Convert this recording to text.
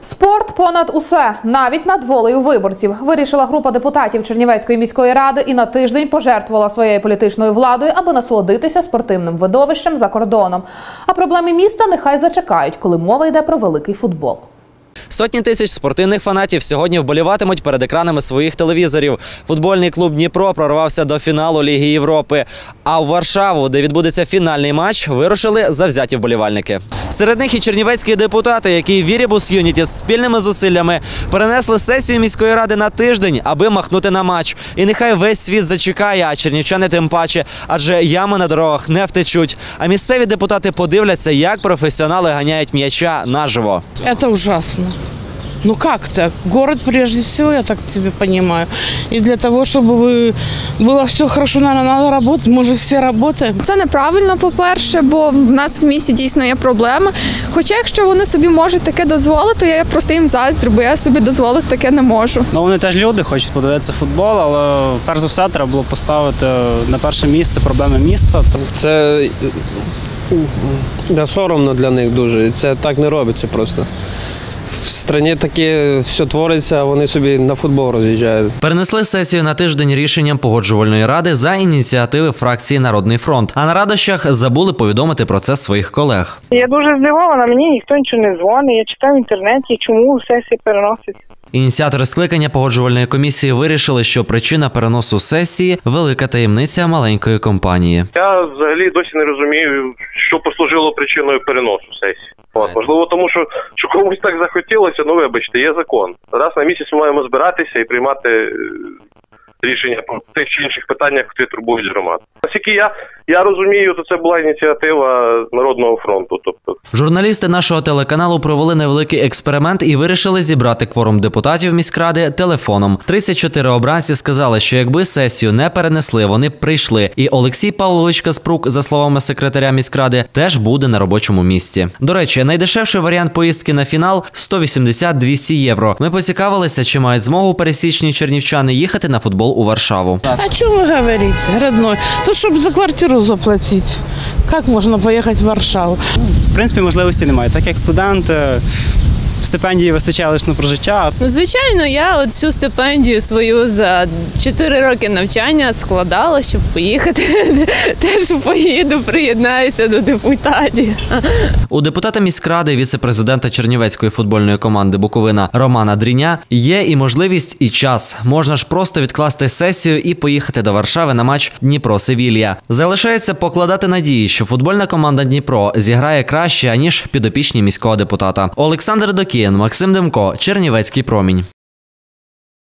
Спорт понад усе, навіть над волею виборців, вирішила група депутатів Чернівецької міської ради і на тиждень пожертвувала своєю політичною владою, аби насолодитися спортивним видовищем за кордоном. А проблеми міста нехай зачекають, коли мова йде про великий футбол. Сотні тисяч спортивних фанатів сьогодні вболіватимуть перед екранами своїх телевізорів. Футбольний клуб Дніпро прорвався до фіналу Ліги Європи. А в Варшаву, де відбудеться фінальний матч, вирушили завзяті вболівальники. Серед них і чернівецькі депутати, які Вірібус Юніті спільними зусиллями перенесли сесію міської ради на тиждень, аби махнути на матч. І нехай весь світ зачекає, а чернівчани тим паче, адже ями на дорогах не втечуть. А місцеві депутати подивляться, як професіонали ганяють м'яча наживо. Это ужасно. Ну как так? Город прежде всего, я так тебе понимаю. И для того, чтобы вы- было все хорошо, наверное, надо работать. Мы же все работаем. Це неправильно, по-перше, бо в нас в місті дійсно є проблеми. Хоча, якщо вони собі можуть таке дозволити, то я просто їм заздрю, бо я собі дозволити таке не можу. Ну, вони теж люди, хочуть подивитися футбол, але перш за все треба було поставити на перше місце проблеми міста. Це е, да, соромно для них дуже. Це так не робиться просто. Країні таке все твориться, а вони собі на футбол роз'їжджають. Перенесли сесію на тиждень рішенням погоджувальної ради за ініціативи фракції Народний фронт. А на радощах забули повідомити про це своїх колег. Я дуже здивована, мені ніхто нічого не дзвонить. Я читаю в інтернеті, чому сесії переносять. Ініціатори скликання погоджувальної комісії вирішили, що причина переносу сесії велика таємниця маленької компанії. Я взагалі досі не розумію, що послужило причиною переносу сесії. От, можливо, тому що, що комусь так захотілося, ну вибачте, є закон. Раз на місяць ми маємо збиратися і приймати е, рішення по тих чи інших питаннях, які турбують громаду. Наскільки я, я розумію, то це була ініціатива Народного фронту. Тобто Журналісти нашого телеканалу провели невеликий експеримент і вирішили зібрати кворум депутатів міськради телефоном. 34 обранці сказали, що якби сесію не перенесли, вони б прийшли. І Олексій Павлович Каспрук, за словами секретаря міськради, теж буде на робочому місці. До речі, найдешевший варіант поїздки на фінал 180-200 євро. Ми поцікавилися, чи мають змогу пересічні чернівчани їхати на футбол у Варшаву. О чем вы говорите, родной? Тут, чтобы за квартиру заплатить. Як можна поїхати в Варшаву? В принципі, можливості немає. Так як студент, е, стипендії вистачає лише на прожиття. Ну, звичайно, я от всю стипендію свою за 4 роки навчання складала, щоб поїхати. Теж поїду, приєднаюся до депутатів. У депутата міськради, віце-президента Чернівецької футбольної команди Буковина Романа Дріня є і можливість, і час. Можна ж просто відкласти сесію і поїхати до Варшави на матч Дніпро Севілья. Залишається покладати надії, що футбольна команда Дніпро зіграє краще аніж підопічні міського депутата. Олександр Докієн, Максим Демко, Чернівецький промінь.